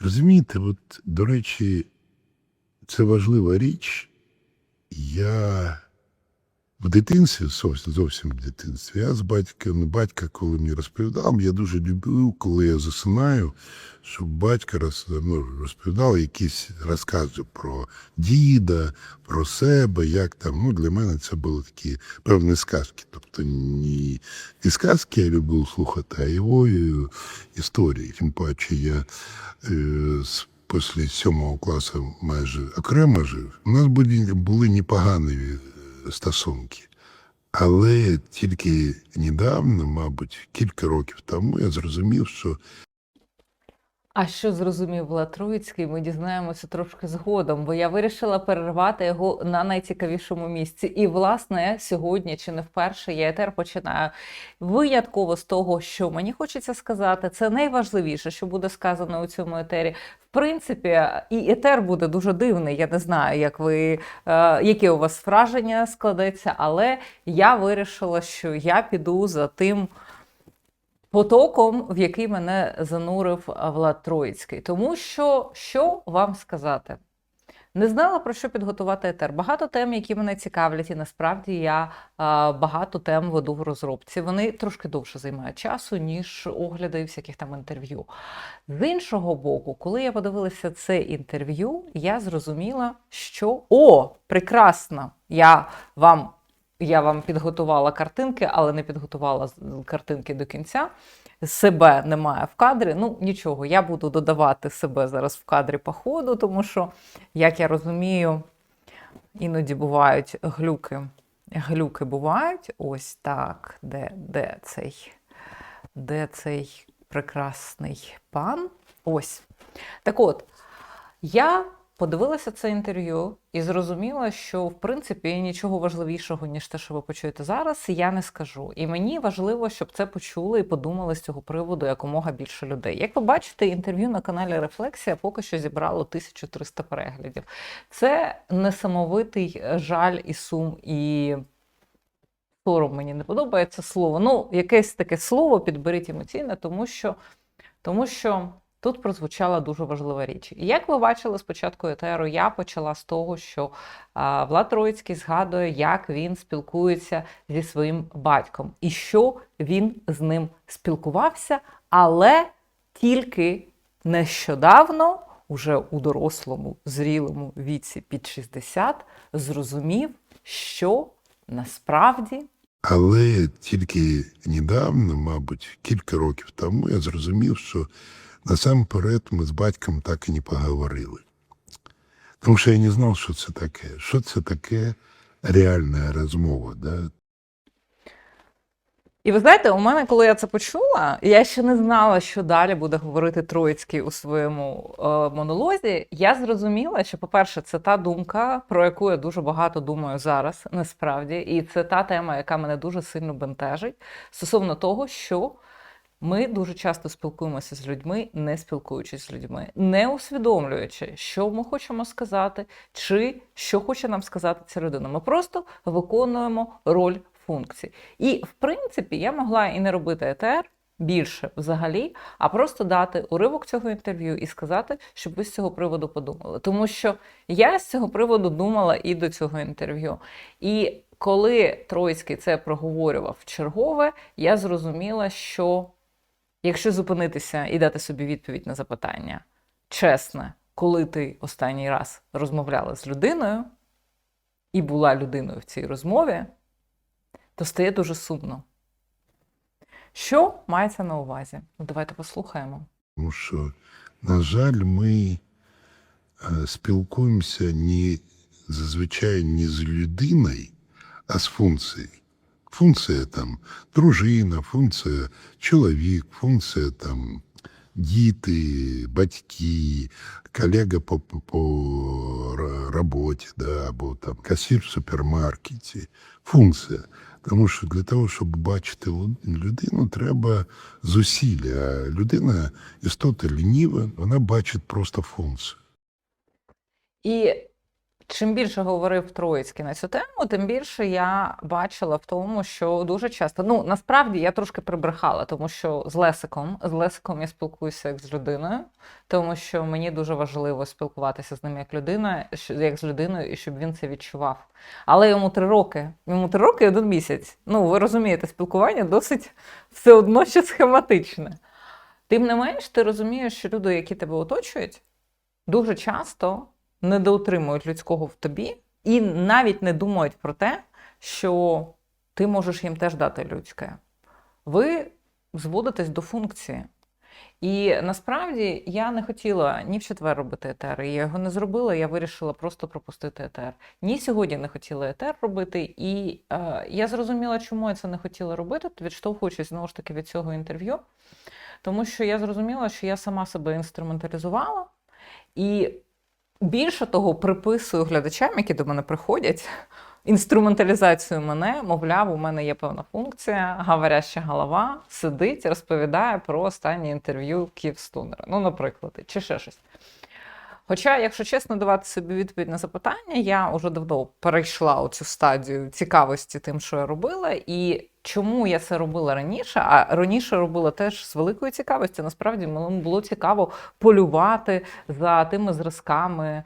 Розумієте, от, до речі, це важлива річ. Я в дитинстві, зовсім, в дитинстві, я з батьком, батька, коли мені розповідав, я дуже любив, коли я засинаю, щоб батько роз, ну, розповідав якісь розкази про діда, про себе, як там. Ну, для мене це були такі певні сказки. Тобто не, не сказки я любив слухати, а його е, історії. Тим паче я е, з після сьомого класу майже окремо жив. У нас були, були непогані стосунки. Але тільки недавно, мабуть, кілька років тому я зрозумів, що А що зрозумів Влад Троїцький, ми дізнаємося трошки згодом, бо я вирішила перервати його на найцікавішому місці. І, власне, сьогодні чи не вперше я етер починаю винятково з того, що мені хочеться сказати. Це найважливіше, що буде сказано у цьому етері. Принципі, і етер буде дуже дивний. Я не знаю, як ви, е, яке у вас враження складеться, але я вирішила, що я піду за тим потоком, в який мене занурив Влад Троїцький. Тому що, що вам сказати? Не знала про що підготувати етер. Багато тем, які мене цікавлять, і насправді я багато тем веду в розробці. Вони трошки довше займають часу, ніж огляди всяких там інтерв'ю. З іншого боку, коли я подивилася це інтерв'ю, я зрозуміла, що о, прекрасно! Я вам я вам підготувала картинки, але не підготувала картинки до кінця. Себе немає в кадрі. Ну нічого, я буду додавати себе зараз в кадрі по ходу, тому що, як я розумію, іноді бувають глюки. Глюки бувають. Ось так. Де, де цей? Де цей прекрасний пан? Ось. Так от, я подивилася це інтерв'ю і зрозуміла, що в принципі нічого важливішого, ніж те, що ви почуєте зараз, я не скажу. І мені важливо, щоб це почули і подумали з цього приводу якомога більше людей. Як ви бачите, інтерв'ю на каналі Рефлексія поки що зібрало 1300 переглядів. Це несамовитий жаль і сум і. Сором мені не подобається слово. Ну, якесь таке слово підберіть емоційне, тому що, тому що тут прозвучала дуже важлива річ. І як ви бачили спочатку етеру, я почала з того, що Влад Троїцький згадує, як він спілкується зі своїм батьком і що він з ним спілкувався, але тільки нещодавно, уже у дорослому, зрілому віці під 60, зрозумів, що насправді Але тільки недавно, мабуть, кілька років тому я зрозумів, що насамперед ми з батьком так і не поговорили. Тому що я не знав, що це таке. Що це таке реальна розмова. Да? І ви знаєте, у мене, коли я це почула, я ще не знала, що далі буде говорити Троїцький у своєму е, монолозі. Я зрозуміла, що, по-перше, це та думка, про яку я дуже багато думаю зараз, насправді, і це та тема, яка мене дуже сильно бентежить, стосовно того, що ми дуже часто спілкуємося з людьми, не спілкуючись з людьми, не усвідомлюючи, що ми хочемо сказати, чи що хоче нам сказати ця людина. Ми просто виконуємо роль функцій. І, в принципі, я могла і не робити ЕТР більше взагалі, а просто дати уривок цього інтерв'ю і сказати, щоб ви з цього приводу подумали. Тому що я з цього приводу думала і до цього інтерв'ю. І коли Троїцький це проговорював чергове, я зрозуміла, що якщо зупинитися і дати собі відповідь на запитання, чесне, коли ти останній раз розмовляла з людиною і була людиною в цій розмові, то стає дуже сумно. Що мається на увазі? Ну, Давайте послухаємо. Тому що, на жаль, ми е, спілкуємося не зазвичай не з людиною, а з функцією. Функція там дружина, функція чоловік, функція там діти, батьки, колега по, по, по ра- роботі, да, або там касир в супермаркеті. Функція. Тому що для того, щоб бачити лу- людину, треба зусилля. А людина істота лініва, вона бачить просто функцію. І чим більше говорив Троїцький на цю тему, тим більше я бачила в тому, що дуже часто, ну насправді я трошки прибрехала, тому що з Лесиком, з Лесиком я спілкуюся як з людиною, тому що мені дуже важливо спілкуватися з ним як людина, як з людиною, і щоб він це відчував. Але йому три роки. Йому три роки і один місяць. Ну, ви розумієте, спілкування досить все одно ще схематичне. Тим не менш, ти розумієш, що люди, які тебе оточують, дуже часто недоотримують людського в тобі і навіть не думають про те, що ти можеш їм теж дати людське. Ви зводитесь до функції. І насправді я не хотіла ні в четвер робити етер, і я його не зробила, я вирішила просто пропустити етер. Ні сьогодні не хотіла етер робити, і е, я зрозуміла, чому я це не хотіла робити, відштовхуючись знову ж таки від цього інтерв'ю. Тому що я зрозуміла, що я сама себе інструменталізувала, і більше того, приписую глядачам, які до мене приходять, інструменталізацію мене, мовляв, у мене є певна функція, говоряща голова сидить, розповідає про останнє інтерв'ю Київстунера. Ну, наприклад, чи ще щось. Хоча, якщо чесно давати собі відповідь на запитання, я вже давно перейшла у цю стадію цікавості тим, що я робила, і чому я це робила раніше, а раніше робила теж з великою цікавістю. Насправді мені було цікаво полювати за тими зразками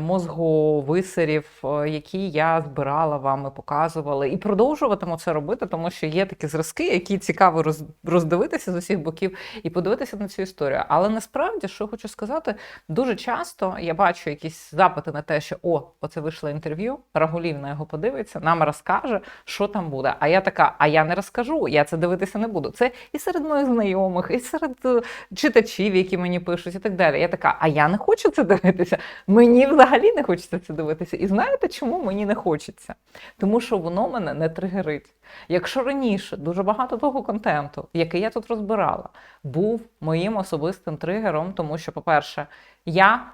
мозговисерів, е, які я збирала вам і показувала, і продовжуватиму це робити, тому що є такі зразки, які цікаво роздивитися з усіх боків і подивитися на цю історію. Але насправді, що хочу сказати, дуже часто я бачу якісь запити на те, що о, оце вийшло інтерв'ю, Рагулівна його подивиться, нам розкаже, що там буде. А я така, а я не розкажу, я це дивитися не буду. Це і серед моїх знайомих, і серед е, читачів, які мені пишуть, і так далі. Я така, а я не хочу це дивитися. Мені взагалі не хочеться це дивитися. І знаєте, чому мені не хочеться? Тому що воно мене не тригерить. Якщо раніше дуже багато того контенту, який я тут розбирала, був моїм особистим тригером, тому що, по-перше, я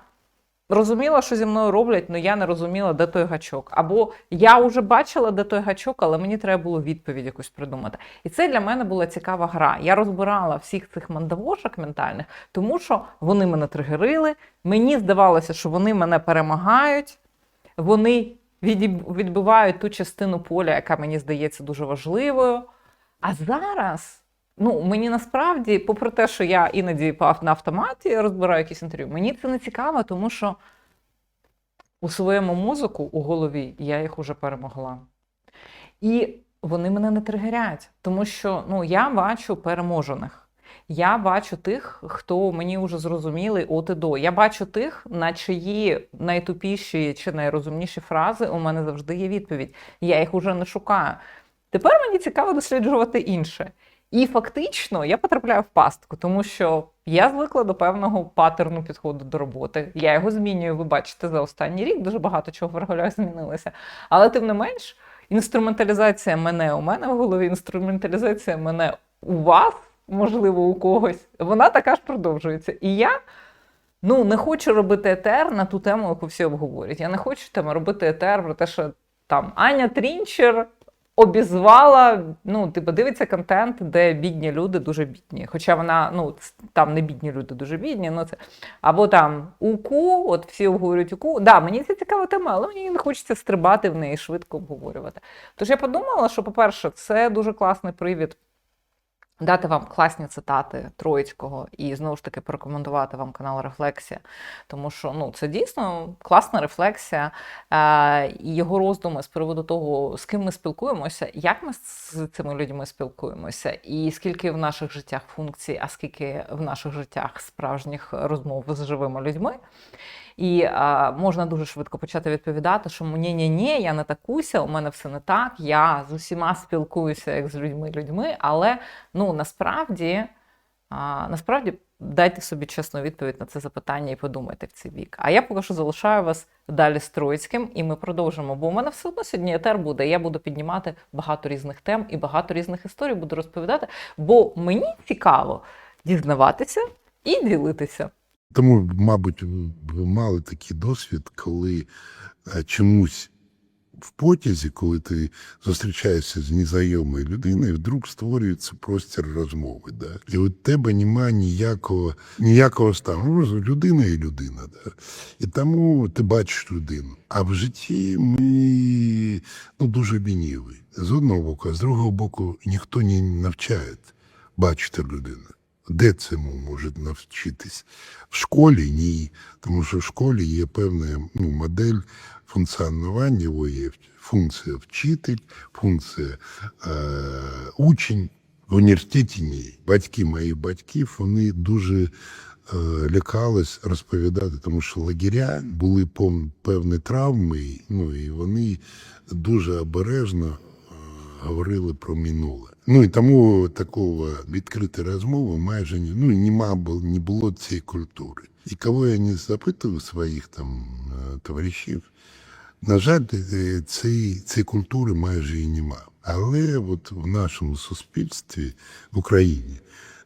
розуміла, що зі мною роблять, але я не розуміла, де той гачок. Або я вже бачила, де той гачок, але мені треба було відповідь якусь придумати. І це для мене була цікава гра. Я розбирала всіх цих мандавошок ментальних, тому що вони мене тригерили. Мені здавалося, що вони мене перемагають, вони відбивають ту частину поля, яка мені здається дуже важливою. А зараз. Ну, мені насправді, попри те, що я іноді на автоматі розбираю якісь інтерв'ю, мені це не цікаво, тому що у своєму мозоку у голові я їх уже перемогла. І вони мене не тригерять, тому що ну, я бачу переможених. Я бачу тих, хто мені вже зрозумілий от і до. Я бачу тих, на чиї найтупіші чи найрозумніші фрази у мене завжди є відповідь. Я їх уже не шукаю. Тепер мені цікаво досліджувати інше. І фактично я потрапляю в пастку, тому що я звикла до певного паттерну підходу до роботи. Я його змінюю, ви бачите, за останній рік дуже багато чого врахуляю змінилося. Але тим не менш, інструменталізація мене у мене в голові, інструменталізація мене у вас, можливо, у когось, вона така ж продовжується. І я ну, не хочу робити етер на ту тему, яку всі обговорюють. Я не хочу там робити етер про те, що там Аня Трінчер обізвала, ну, типу, дивиться контент, де бідні люди дуже бідні. Хоча вона, ну, там не бідні люди дуже бідні, ну це. Або там УКУ, от всі обговорюють УКУ. Да, мені це цікава тема, але мені не хочеться стрибати в неї швидко обговорювати. Тож я подумала, що, по-перше, це дуже класний привід дати вам класні цитати Троїцького і знову ж таки порекомендувати вам канал Рефлексія, тому що ну це дійсно класна рефлексія е, і його роздуми з приводу того, з ким ми спілкуємося, як ми з цими людьми спілкуємося, і скільки в наших життях функцій, а скільки в наших життях справжніх розмов з живими людьми. І а, можна дуже швидко почати відповідати, що ні ні ні я не такуся, у мене все не так. Я з усіма спілкуюся як з людьми людьми, але ну насправді, а, насправді дайте собі чесну відповідь на це запитання і подумайте в цей бік. А я поки що залишаю вас далі з Троїцьким, і ми продовжимо. Бо у мене все одно сьогодні етер буде. Я буду піднімати багато різних тем і багато різних історій буду розповідати, бо мені цікаво дізнаватися і ділитися. Тому, мабуть, ви мали такий досвід, коли е, чомусь в потязі, коли ти зустрічаєшся з незнайомою людиною, вдруг створюється простір розмови. Да? І у тебе немає ніякого, ніякого стану. Ну, людина і людина. Да? І тому ти бачиш людину. А в житті ми ну, дуже лініві. З одного боку, а з другого боку, ніхто не навчає бачити людину. Де цьому може навчитись? В школі ні. Тому що в школі є певна ну, модель функціонування, є функція вчитель, функція е, учень. В університеті ні. Батьки моїх батьків вони дуже е, лякались розповідати, тому що лагеря були певні травми, ну і вони дуже обережно говорили про минуле. Ну і тому такого відкритої розмови майже ну, нема, бу- не було цієї культури. І кого я не запитував своїх там е, товаришів, на жаль, е, цієї, цієї культури майже і нема. Але от в нашому суспільстві в Україні,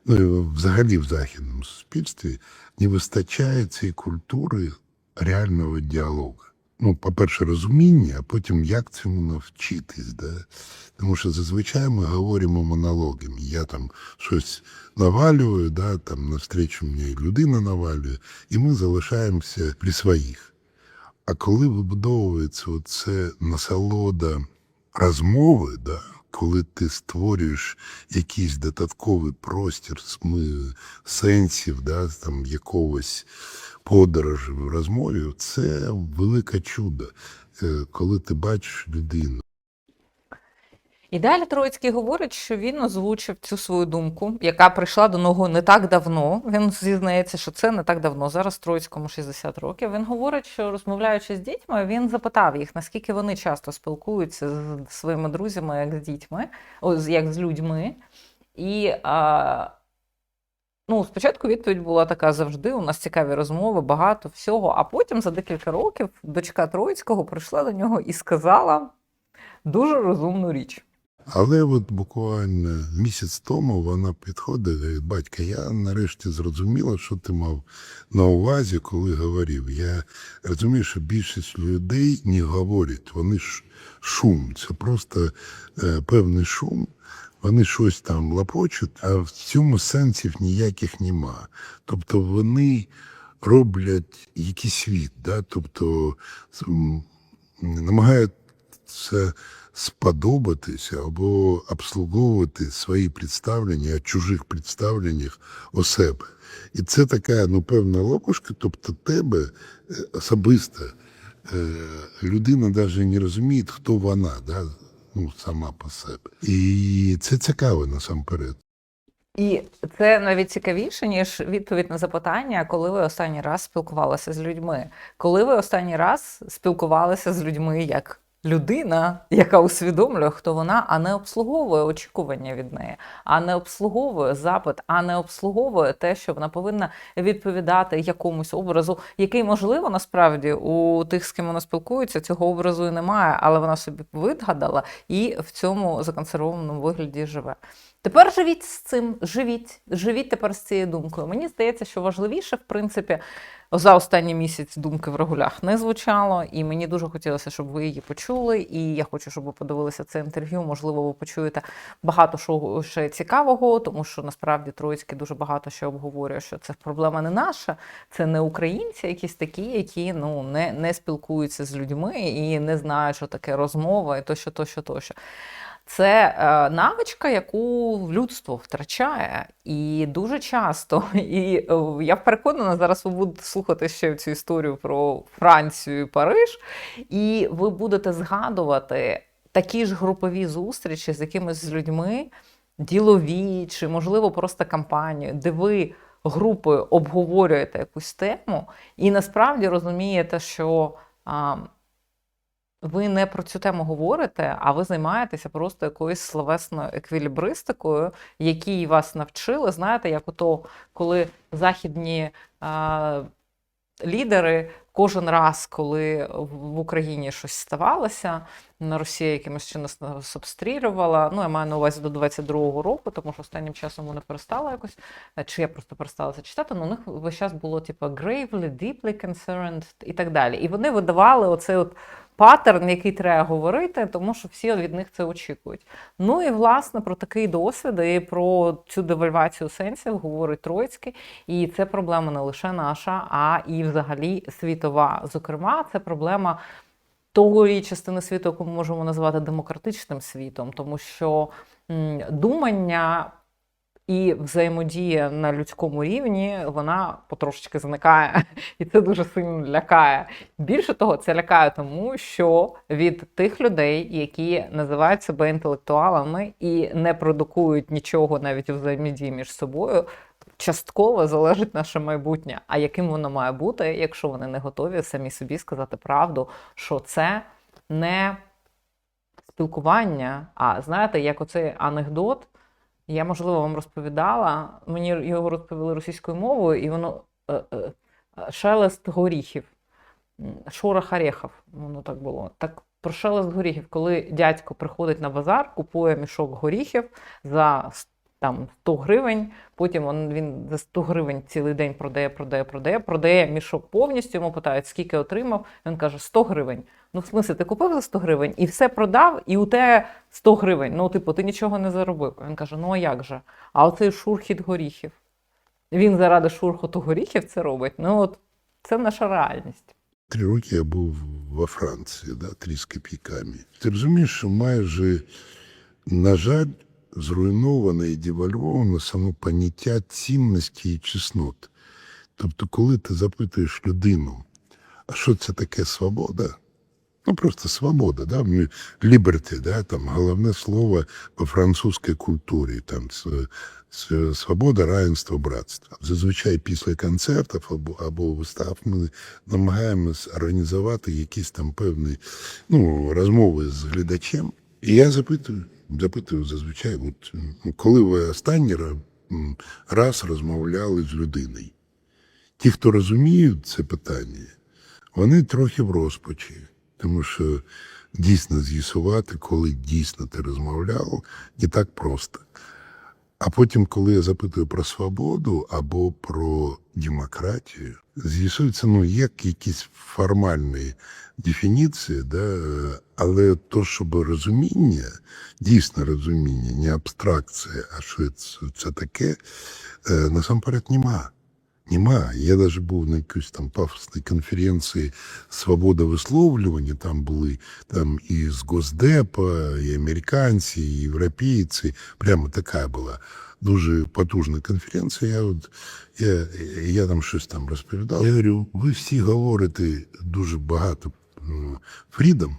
ну і взагалі в західному суспільстві, не вистачає цієї культури реального діалогу. Ну, по-перше, розуміння, а потім як цьому навчитись. Да? Тому що зазвичай ми говоримо монологами. Я там щось навалюю, да, там навстрічу мені людина навалює, і ми залишаємося при своїх. А коли вибудовується оце насолода розмови, да, коли ти створюєш якийсь додатковий простір сенсів, да, там, якогось подорожі в розмові, це велике чудо, е, коли ти бачиш людину. І далі Троїцький говорить, що він озвучив цю свою думку, яка прийшла до нього не так давно. Він зізнається, що це не так давно. Зараз Троїцькому 60 років. Він говорить, що розмовляючи з дітьми, він запитав їх, наскільки вони часто спілкуються з своїми друзями, як з дітьми, як з людьми. І а, ну, спочатку відповідь була така завжди: у нас цікаві розмови, багато всього. А потім за декілька років дочка Троїцького прийшла до нього і сказала дуже розумну річ. Але от буквально місяць тому вона підходить і батька, я нарешті зрозуміла, що ти мав на увазі, коли говорив. Я розумію, що більшість людей не говорять, вони ж шум, це просто е, певний шум. Вони щось там лапочуть, а в цьому сенсів ніяких нема. Тобто вони роблять якийсь світ, да? тобто намагаються сподобатися або обслуговувати свої представлення чужих представленнях о себе. І це така ну, певна ловушка, тобто тебе е, особисто е, людина навіть не розуміє, хто вона, да? Ну, сама по себе. І це цікаво насамперед. І це навіть цікавіше, ніж відповідь на запитання, коли ви останній раз спілкувалися з людьми. Коли ви останній раз спілкувалися з людьми як людина, яка усвідомлює, хто вона, а не обслуговує очікування від неї, а не обслуговує запит, а не обслуговує те, що вона повинна відповідати якомусь образу, який, можливо, насправді у тих, з ким вона спілкується, цього образу і немає, але вона собі вигадала і в цьому законсервованому вигляді живе. Тепер живіть з цим, живіть, живіть тепер з цією думкою. Мені здається, що важливіше, в принципі, за останній місяць думки в регулях не звучало, і мені дуже хотілося, щоб ви її почули. І я хочу, щоб ви подивилися це інтерв'ю. Можливо, ви почуєте багато що ще цікавого, тому що насправді Троїцький дуже багато що обговорює, що це проблема не наша, це не українці, якісь такі, які ну не, не спілкуються з людьми і не знають, що таке розмова, і тощо, тощо, тощо. Це е, навичка, яку людство втрачає, і дуже часто. І е, я переконана, зараз ви будете слухати ще цю історію про Францію і Париж, і ви будете згадувати такі ж групові зустрічі з якимись людьми, ділові чи, можливо, просто кампанію, де ви групою обговорюєте якусь тему, і насправді розумієте, що. Ви не про цю тему говорите, а ви займаєтеся просто якоюсь словесною еквілібристикою, якій вас навчили. Знаєте, як ото, коли західні а, лідери кожен раз, коли в Україні щось ставалося, Росія якимось чином нас обстрілювала. Ну, я маю на увазі до 22-го року, тому що останнім часом вони перестали якось, е, чи я просто перестала це читати, але у них весь час було типу gravely, deeply concerned і так далі. І вони видавали оцей от паттерн, який треба говорити, тому що всі від них це очікують. Ну і власне про такий досвід і про цю девальвацію сенсів говорить Троїцький. І це проблема не лише наша, а і взагалі світова. Зокрема, це проблема тої частини світу, яку ми можемо назвати демократичним світом, тому що думання і взаємодія на людському рівні вона потрошечки зникає, і це дуже сильно лякає. Більше того, це лякає тому, що від тих людей, які називають себе інтелектуалами і не продукують нічого навіть у взаємодії між собою. Частково залежить наше майбутнє. А яким воно має бути, якщо вони не готові самі собі сказати правду, що це не спілкування, а знаєте, як оцей анекдот, я, можливо, вам розповідала. Мені його розповіли російською мовою, і воно е, е, шелест горіхів, шорох орехів, воно так було. Так про шелест горіхів, коли дядько приходить на базар, купує мішок горіхів за там 100 гривень, потім він, за 100 гривень цілий день продає, продає, продає, продає мішок повністю, йому питають, скільки отримав. Він каже, 100 гривень. Ну, в смислі, ти купив за 100 гривень і все продав, і у тебе 100 гривень. Ну, типу, ти нічого не заробив. Він каже: ну а як же? А оцей шурхіт горіхів. Він заради шурхоту горіхів це робить. Ну, от це наша реальність. Три роки я був во Франції, да, три з копійками. Ти розумієш, що майже, на жаль, зруйновано і девальвовано само поняття цінності і чеснот. Тобто, коли ти запитуєш людину, а що це таке свобода? Ну, просто свобода, да? Liberty, да? там головне слово по французькій культурі, там свобода, равенство, братство. Зазвичай після концертів або, або вистав ми намагаємось організувати якісь там певні ну, розмови з глядачем. І я запитую, запитую зазвичай, от, коли ви останній раз розмовляли з людиною. Ті, хто розуміють це питання, вони трохи в розпачі, тому що дійсно з'ясувати, коли дійсно ти розмовляв, не так просто. А потім, коли я запитую про свободу або про демократію, з'ясується, ну, є якісь формальні дефініції, да, але то, щоб розуміння, дійсне розуміння, не абстракція, а що це, це таке, е, насамперед нема. Нема. Я навіть був на якійсь там пафосній конференції Свобода висловлювання. Там були там і з Госдепа, і американці, і європейці. Прямо така була дуже потужна конференція. Я, от, я, я там щось там розповідав. Я говорю, ви всі говорите дуже багато фрідом,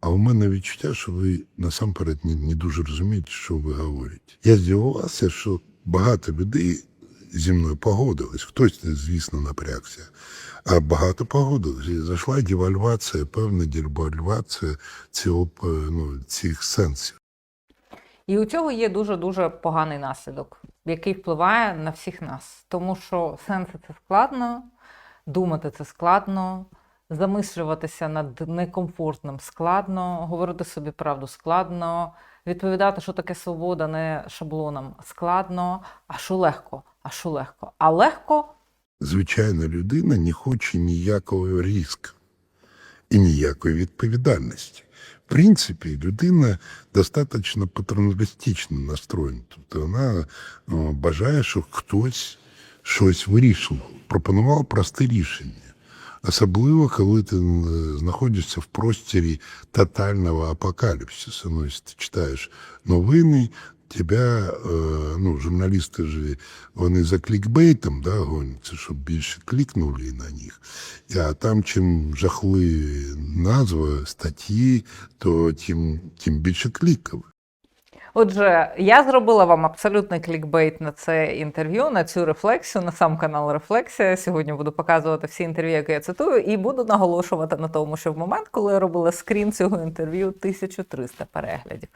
а у мене відчуття, що ви насамперед не, не дуже розумієте, що ви говорите. Я здивувався, що багато людей зі мною погодились. Хтось, звісно, напрягся. А багато погодились. Зайшла девальвація, певна девальвація цього, е, ну, цих сенсів. І у цього є дуже дуже поганий наслідок, який впливає на всіх нас. Тому що сенси це складно, думати це складно, замислюватися над некомфортним складно, говорити собі правду складно, відповідати, що таке свобода, не шаблоном складно. А що легко? А що легко? А легко Звичайна людина не хоче ніякого ризику і ніякої відповідальності. В принципі, людина достатньо патерналістично настроєна. Тобто вона о, бажає, щоб хтось щось вирішував, пропонував просте рішення. Особливо, коли ти е, знаходишся в просторі тотального апокаліпсису. Ну, якщо ти читаєш новини, тебе, е, ну, журналісти ж вони за клікбейтом да, гоняться, щоб більше клікнули на них. А там чим жахливі назви, статті, то тим, тим більше кліків. Отже, я зробила вам абсолютний клікбейт на це інтерв'ю, на цю рефлексію, на сам канал Рефлексія. Сьогодні буду показувати всі інтерв'ю, які я цитую, і буду наголошувати на тому, що в момент, коли я робила скрін цього інтерв'ю, 1300 переглядів.